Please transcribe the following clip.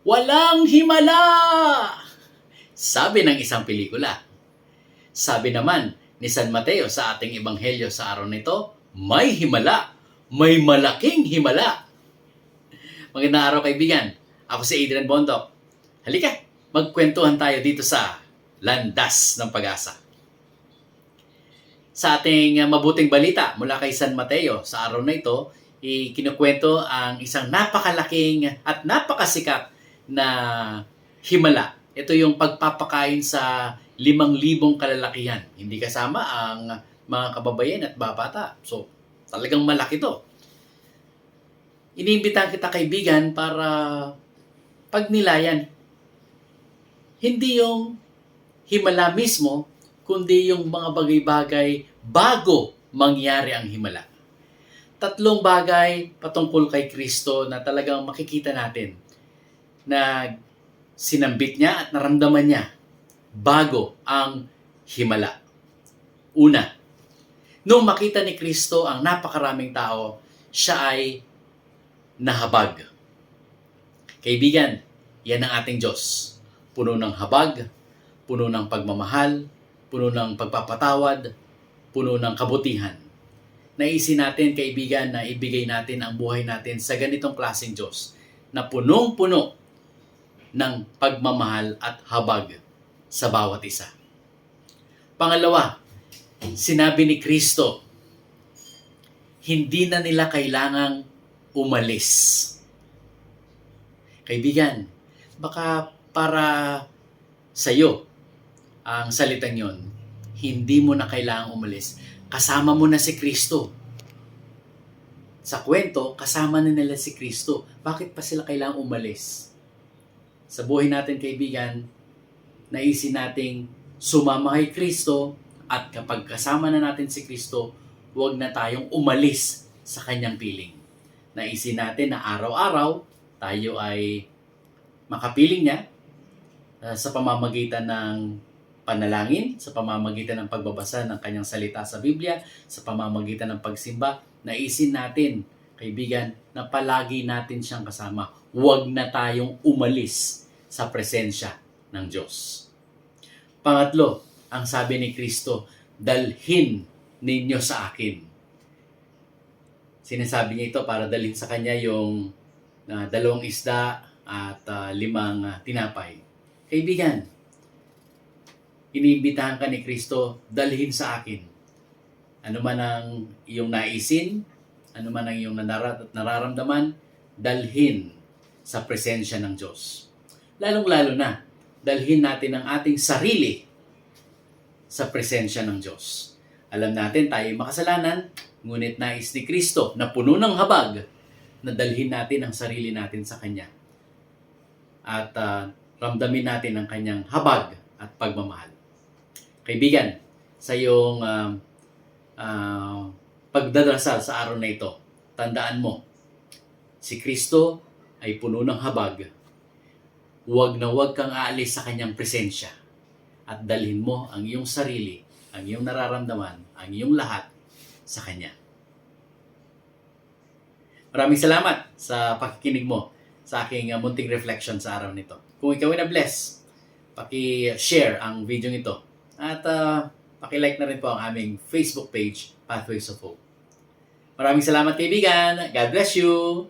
Walang himala! Sabi ng isang pelikula. Sabi naman ni San Mateo sa ating ebanghelyo sa araw nito, may himala. May malaking himala. Magandang araw kaibigan. Ako si Adrian Bondok. Halika, magkwentuhan tayo dito sa Landas ng Pag-asa. Sa ating uh, mabuting balita mula kay San Mateo sa araw na ito, ikinukwento ang isang napakalaking at napakasikat na himala. Ito yung pagpapakain sa limang libong kalalakihan. Hindi kasama ang mga kababayan at babata. So, talagang malaki to. Iniimbitahan kita kaibigan para pagnilayan. Hindi yung himala mismo, kundi yung mga bagay-bagay bago mangyari ang himala. Tatlong bagay patungkol kay Kristo na talagang makikita natin na sinambit niya at naramdaman niya bago ang himala. Una, nung makita ni Kristo ang napakaraming tao, siya ay nahabag. Kaibigan, yan ang ating Diyos. Puno ng habag, puno ng pagmamahal, puno ng pagpapatawad, puno ng kabutihan. Naisin natin, kaibigan, na ibigay natin ang buhay natin sa ganitong klaseng Diyos na punong-puno ng pagmamahal at habag sa bawat isa. Pangalawa, sinabi ni Kristo, hindi na nila kailangang umalis. Kaibigan, baka para sa iyo ang salitang yon, hindi mo na kailangang umalis. Kasama mo na si Kristo. Sa kwento, kasama na nila si Kristo. Bakit pa sila kailangang umalis? Sa buhay natin, kaibigan, naisin nating sumama kay Kristo at kapag kasama na natin si Kristo, huwag na tayong umalis sa kanyang piling. Naisin natin na araw-araw tayo ay makapiling niya uh, sa pamamagitan ng panalangin, sa pamamagitan ng pagbabasa ng kanyang salita sa Biblia, sa pamamagitan ng pagsimba, naisin natin, kaibigan, na palagi natin siyang kasama. Huwag na tayong umalis sa presensya ng Diyos. Pangatlo, ang sabi ni Kristo, dalhin ninyo sa akin. Sinasabi niya ito para dalhin sa kanya yung uh, dalawang isda at uh, limang uh, tinapay. Kaibigan, iniimbitahan ka ni Kristo, dalhin sa akin. Ano man ang iyong naisin, ano man ang iyong narar- nararamdaman, dalhin sa presensya ng Diyos. Lalong-lalo na, dalhin natin ang ating sarili sa presensya ng Diyos. Alam natin tayo makasalanan, ngunit nais ni Kristo na puno ng habag na dalhin natin ang sarili natin sa Kanya. At uh, ramdamin natin ang Kanyang habag at pagmamahal. Kaibigan, sa iyong uh, uh, pagdadasal sa araw na ito, tandaan mo, si Kristo ay puno ng habag. Huwag na huwag kang aalis sa Kanyang presensya at dalhin mo ang iyong sarili, ang iyong nararamdaman, ang iyong lahat sa Kanya. Maraming salamat sa pakikinig mo sa aking uh, munting reflection sa araw nito. Kung ikaw ay na-bless, paki-share ang video nito at uh, paki-like na rin po ang aming Facebook page, Pathways of Hope. Maraming salamat kaibigan. God bless you.